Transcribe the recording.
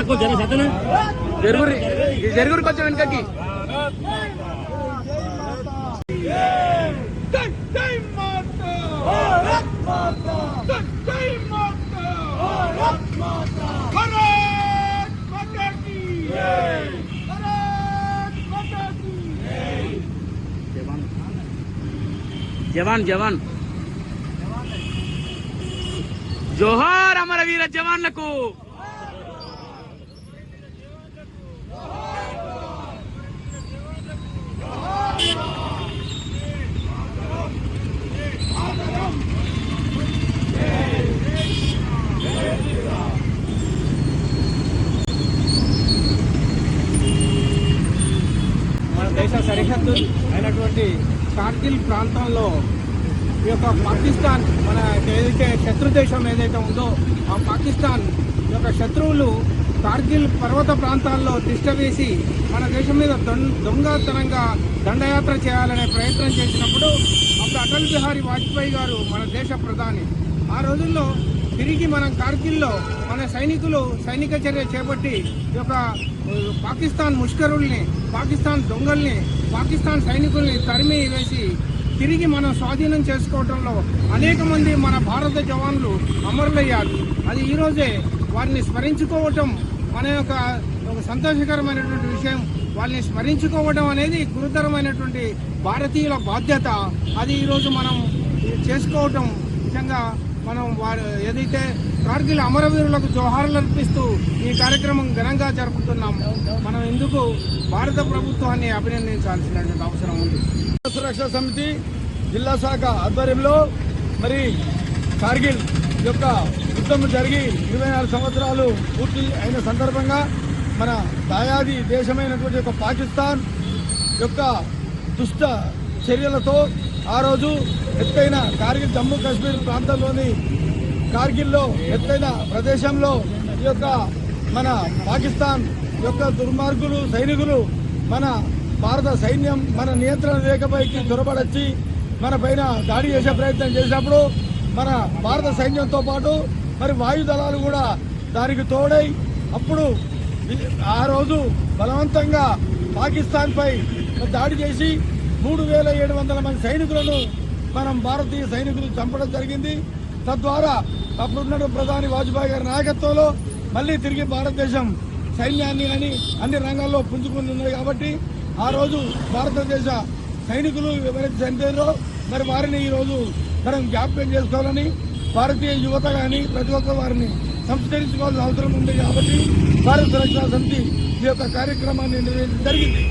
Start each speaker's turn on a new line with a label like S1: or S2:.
S1: తక్కువ జర సతన
S2: జరుగురి జరుగురు కొంచెం వెనకకి జవాన్ జవాన్ జోహార్ అమర వీర జవాన్లకు
S3: దేశ సరిహద్దు అయినటువంటి కార్గిల్ ప్రాంతంలో ఈ యొక్క పాకిస్తాన్ మన ఏదైతే శత్రు దేశం ఏదైతే ఉందో ఆ పాకిస్తాన్ యొక్క శత్రువులు కార్గిల్ పర్వత ప్రాంతాల్లో తిష్టవేసి మన దేశం మీద దొం- దొంగతనంగా దండయాత్ర చేయాలనే ప్రయత్నం చేసినప్పుడు అప్పుడు అటల్ బిహారీ వాజ్పేయి గారు మన దేశ ప్రధాని. ఆ రోజుల్లో తిరిగి మనం కార్గిల్లో మన సైనికులు సైనిక చర్య చేపట్టి ఈ యొక్క పాకిస్తాన్ ముష్కరుల్ని పాకిస్తాన్ దొంగల్ని పాకిస్తాన్ సైనికుల్ని తరిమి వేసి తిరిగి మనం స్వాధీనం చేసుకోవడంలో అనేక మంది మన భారత జవాన్లు అమరులయ్యారు. అది ఈరోజే వారిని స్మరించుకోవటం మన యొక్క ఒక సంతోషకరమైనటువంటి విషయం. వాళ్ళని స్మరించుకోవడం అనేది గురుతరమైనటువంటి భారతీయుల బాధ్యత. అది ఈరోజు మనం చేసుకోవటం నిజంగా మనం వారు ఏదైతే కార్గిల్ అమరవీరులకు జోహార్లు అర్పిస్తూ ఈ కార్యక్రమం ఘనంగా జరుపుతున్నాం మనం ఎందుకు భారత ప్రభుత్వాన్ని అభినందించాల్సినటువంటి అవసరం ఉంది.
S4: సురక్షా సమితి జిల్లా శాఖ ఆధ్వర్యంలో మరి కార్గిల్ యొక్క యుద్ధం జరిగి ఇరవై నాలుగు సంవత్సరాలు పూర్తి అయిన సందర్భంగా మన దాయాది దేశమైనటువంటి యొక్క పాకిస్తాన్ యొక్క దుష్ట చర్యలతో ఆ రోజు ఎత్తైన కార్గిల్ జమ్మూ కాశ్మీర్ ప్రాంతంలోని కార్గిల్లో ఎత్తైన ప్రదేశంలో ఈ యొక్క మన పాకిస్తాన్ యొక్క దుర్మార్గులు సైనికులు మన భారత సైన్యం మన నియంత్రణ రేఖపైకి చొరబడొచ్చి మన పైన దాడి చేసే ప్రయత్నం చేసినప్పుడు మన భారత సైన్యంతో పాటు మరి వాయుదళాలు కూడా దానికి తోడై అప్పుడు ఆ రోజు బలవంతంగా పాకిస్తాన్పై దాడి చేసి మూడు వేల ఏడు వందల మంది సైనికులను మనం భారతీయ సైనికులు చంపడం జరిగింది. తద్వారా అప్పుడున్న ప్రధాని వాజ్పేయి గారి నాయకత్వంలో మళ్ళీ తిరిగి భారతదేశం సైన్యాన్ని అని అన్ని రంగాల్లో పుంజుకుని కాబట్టి ఆ రోజు భారతదేశ సైనికులు ఎవరైతే చనిపోయారో మరి వారిని ఈ రోజు మనం జ్ఞాపకం చేసుకోవాలని భారతీయ యువత కానీ ప్రతి ఒక్క వారిని సంస్కరించుకోవాల్సిన అవసరం ఉంది కాబట్టి భారత రక్షణ సమితి ఈ యొక్క కార్యక్రమాన్ని నిర్వహించడం జరిగింది.